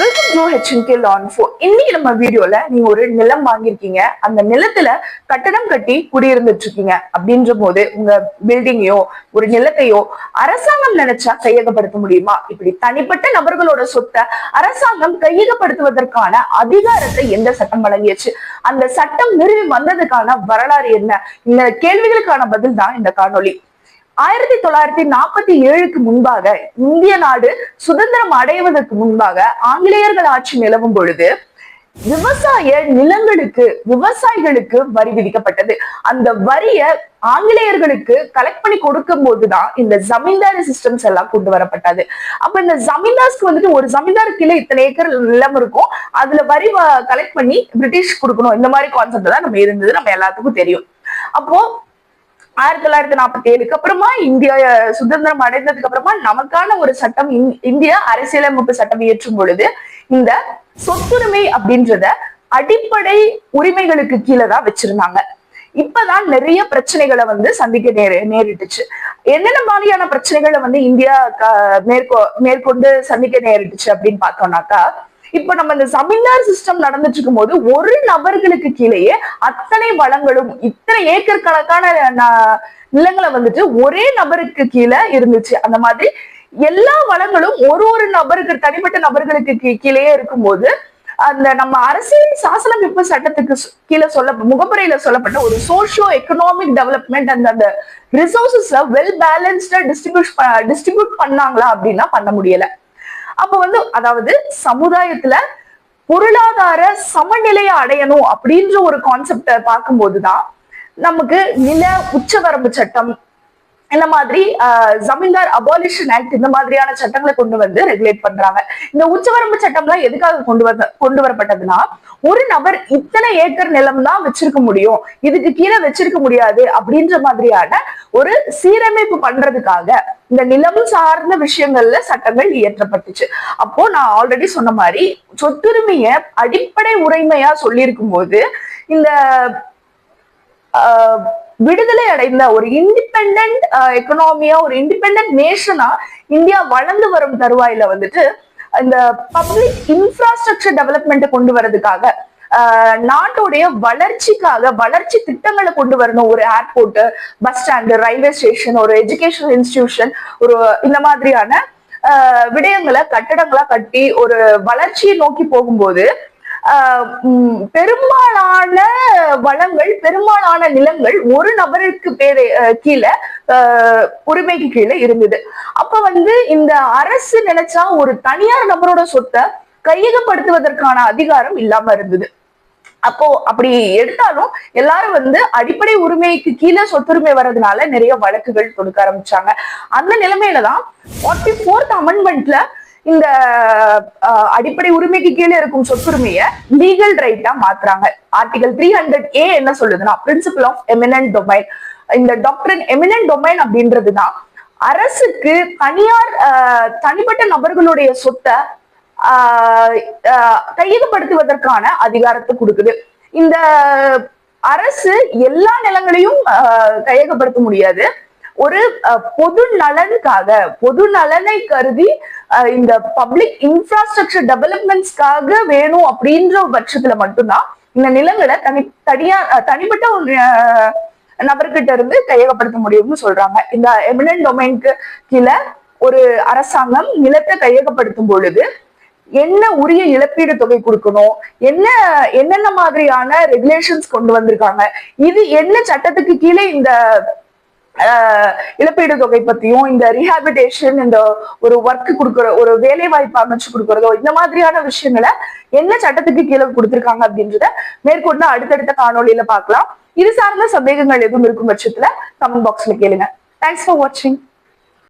Welcome to H N K lawn four இன்னைக்கு நம்ம வீடியோல நீங்க ஒரு நிலம் வாங்கியிருக்கீங்க. அந்த நிலத்துல கட்டடம் கட்டி குடியிருந்துட்டு இருக்கீங்க அப்படின்ற போது உங்க பில்டிங்கையோ ஒரு நிலத்தையோ அரசாங்கம் நினைச்சா கையகப்படுத்த முடியுமா? இப்படி தனிப்பட்ட நபர்களோட சொத்தை அரசாங்கம் கையகப்படுத்துவதற்கான அதிகாரத்தை எந்த சட்டம் வழங்கியச்சு? அந்த சட்டம் நிறுவி வந்ததுக்கான வரலாறு என்ன? இந்த கேள்விகளுக்கான பதில் தான் இந்த காணொளி. ஆயிரத்தி தொள்ளாயிரத்தி நாற்பத்தி ஏழுக்கு முன்பாக இந்திய நாடு சுதந்திரம் அடைவதற்கு முன்பாக ஆங்கிலேயர்கள் ஆட்சி நிலவும் பொழுது விவசாய நிலங்களுக்கு விவசாயிகளுக்கு வரி விதிக்கப்பட்டது. அந்த வரிய ஆங்கிலேயர்களுக்கு கலெக்ட் பண்ணி கொடுக்கும் போதுதான் இந்த ஜமீன்தாரி சிஸ்டம்ஸ் எல்லாம் கொண்டு வரப்பட்டது. அப்ப இந்த ஜமீன்தார்ஸ்க்கு வந்துட்டு ஒரு ஜமீன்தாருக்குள்ள கீழே இத்தனை ஏக்கர் நிலம் இருக்கும். அதுல வரி கலெக்ட் பண்ணி பிரிட்டிஷ் கொடுக்கணும். இந்த மாதிரி கான்செப்ட் தான் நம்ம இருந்தது. நம்ம எல்லாத்துக்கும் தெரியும். அப்போ ஆயிரத்தி தொள்ளாயிரத்தி நாற்பத்தி ஏழுக்கு அப்புறமா இந்தியா சுதந்திரம் அடைந்ததுக்கு அப்புறமா நமக்கான ஒரு சட்டம் இந்திய அரசியலமைப்பு சட்டம் இயற்றும் பொழுது இந்த சொத்துரிமை அப்படின்றத அடிப்படை உரிமைகளுக்கு கீழே தான் வச்சிருந்தாங்க. இப்பதான் நிறைய பிரச்சனைகளை வந்து சந்திக்க நேர நேரிட்டுச்சு. என்னென்ன மாதிரியான பிரச்சனைகளை வந்து இந்தியா மேற்கொ மேற்கொண்டு சந்திக்க நேரிட்டுச்சு அப்படின்னு பார்த்தோம்னாக்கா இப்ப நம்ம இந்த ஜமீன்தார் சிஸ்டம் நடந்துட்டு இருக்கும் போது ஒரு நபர்களுக்கு கீழேயே அத்தனை வளங்களும் இத்தனை ஏக்கர் கணக்கான ந- நிலங்களை வந்துட்டு ஒரே நபருக்கு கீழே இருந்துச்சு. அந்த மாதிரி எல்லா வளங்களும் ஒரு ஒரு நபருக்கு தனிப்பட்ட நபர்களுக்கு கீ- கீழேயே இருக்கும்போது அந்த நம்ம அரசியல் சாசனமைப்பு சட்டத்துக்கு கீழே சொல்ல முகப்புரையில சொல்லப்பட்ட ஒரு சோஷியோ எக்கனாமிக் டெவலப்மெண்ட் அந்த அந்த ரிசோர்சஸ் வெல் பேலன்ஸ்டா டிஸ்ட்ரிபியூட் டிஸ்ட்ரிபியூட் பண்ணாங்களா அப்படின்னா பண்ண முடியல. அப்ப வந்து அதாவது சமுதாயத்துல பொருளாதார சமநிலையை அடையணும் அப்படின்ற ஒரு கான்செப்ட பார்க்கும்போதுதான் நமக்கு நில உச்சவரம்பு சட்டம் இந்த மாதிரி ஆஹ், ஜமீன்தார் அபாலிஷன் ஆக்ட் இந்த மாதிரியான சட்டங்களை கொண்டு வந்து ரெகுலேட் பண்றாங்க. இந்த உச்சவரம்பு சட்டம்லாம் எதுக்காக கொண்டு வந்த கொண்டு வரப்பட்டதுன்னா ஒரு நபர் இத்தனை ஏக்கர் நிலம் தான் வச்சிருக்க முடியும். இதுக்கு கீழே வச்சிருக்க முடியாது அப்படின்ற மாதிரியான ஒரு சீரமைப்பு பண்றதுக்காக இந்த நிலம் சார்ந்த விஷயங்கள்ல சட்டங்கள் இயற்றப்பட்டுச்சு. அப்போ நான் ஆல்ரெடி சொன்ன மாதிரி சொத்துரிமைய அடிப்படை உரிமையா சொல்லியிருக்கும் போது இந்த ஆஹ் விடுதலை அடைந்த ஒரு இண்டிபெண்ட் எக்கனாமியா ஒரு இண்டிபெண்ட் நேஷனா இந்தியா வளர்ந்து வரும் தருவாயில வந்துட்டு இந்த பப்ளிக் இன்ஃப்ராஸ்ட்ரக்சர் டெவலப்மெண்ட் கொண்டு வரதுக்காக ஆஹ் நாட்டுடைய வளர்ச்சிக்காக வளர்ச்சி திட்டங்களை கொண்டு வரணும். ஒரு airport bus stand railway station ஒரு எஜுகேஷனல் இன்ஸ்டிடியூஷன் ஒரு இந்த மாதிரியான ஆஹ் விடயங்களை கட்டடங்களா கட்டி ஒரு வளர்ச்சியை நோக்கி போகும்போது பெரும்பாலான வளங்கள் பெரும்பாலான நிலங்கள் ஒரு நபருக்கு பேரு கீழே ஆஹ் உரிமைக்கு கீழே இருந்தது. அப்ப வந்து இந்த அரசு நினைச்சா ஒரு தனியார் நபரோட சொத்தை கையகப்படுத்துவதற்கான அதிகாரம் இல்லாம இருந்தது. அப்போ அப்படி எடுத்தாலும் எல்லாரும் வந்து அடிப்படை உரிமைக்கு கீழே சொத்துரிமை வர்றதுனால நிறைய வழக்குகள் தொடுக்க ஆரம்பிச்சாங்க. அந்த நிலைமையில தான் ஃபார்ட்டி ஃபோர்த் அமெண்ட்மெண்ட்ல இந்த அடிப்படை உரிமைக்கு கீழே இருக்கும் சொத்துரிமையை லீகல் ரைட்டா மாத்துறாங்க. ஆர்டிகல் த்ரீ ஹண்ட்ரட் ஏ என்ன சொல்லுதுன்னா பிரின்சிபல் ஆஃப் எமினன்ட் டொமைன் இந்த டாக்டரின் எமினன்ட் டொமைன் அப்படின்றதுதான் அரசுக்கு தனியார் தனிப்பட்ட நபர்களுடைய சொத்தை ஆஹ் கையகப்படுத்துவதற்கான அதிகாரத்தை கொடுக்குது. இந்த அரசு எல்லா நிலங்களையும் கையகப்படுத்த முடியாது. ஒரு பொது நலனுக்காக பொது நலனை கருதி இந்த பப்ளிக் இன்ஃப்ராஸ்ட்ரக்சர் டெவலப்மெண்ட்ஸ்க்காக வேணும் அப்படின்ற பட்சத்துல மட்டும்தான் இந்த நிலங்களை தனி தனியா தனிப்பட்ட ஒரு நபர்கிட்ட இருந்து கையகப்படுத்த முடியும்னு சொல்றாங்க. இந்த எமினன்ட் டொமைனுக்கு கீழே ஒரு அரசாங்கம் நிலத்தை கையகப்படுத்தும் பொழுது என்ன உரிய இழப்பீடு தொகை கொடுக்கணும் என்ன என்னென்ன மாதிரியான ரெகுலேஷன்ஸ் கொண்டு வந்திருக்காங்க இது என்ன சட்டத்துக்கு கீழே இந்த இழப்பீடு தொகை பத்தியும் இந்த ரீஹாபிடேஷன் இந்த ஒரு ஒர்க் கொடுக்குற ஒரு வேலை வாய்ப்பு அமைச்சு கொடுக்கறதோ இந்த மாதிரியான விஷயங்களை என்ன சட்டத்துக்கு கீழே கொடுத்திருக்காங்க அப்படின்றத மேற்கொண்டு அடுத்தடுத்த காணொளியில பார்க்கலாம். இது சார்ந்த சந்தேகங்கள் எதுவும் இருக்கும் பட்சத்துல கமெண்ட் பாக்ஸ்ல கேளுங்க. தேங்க்ஸ் ஃபார் வாட்சிங்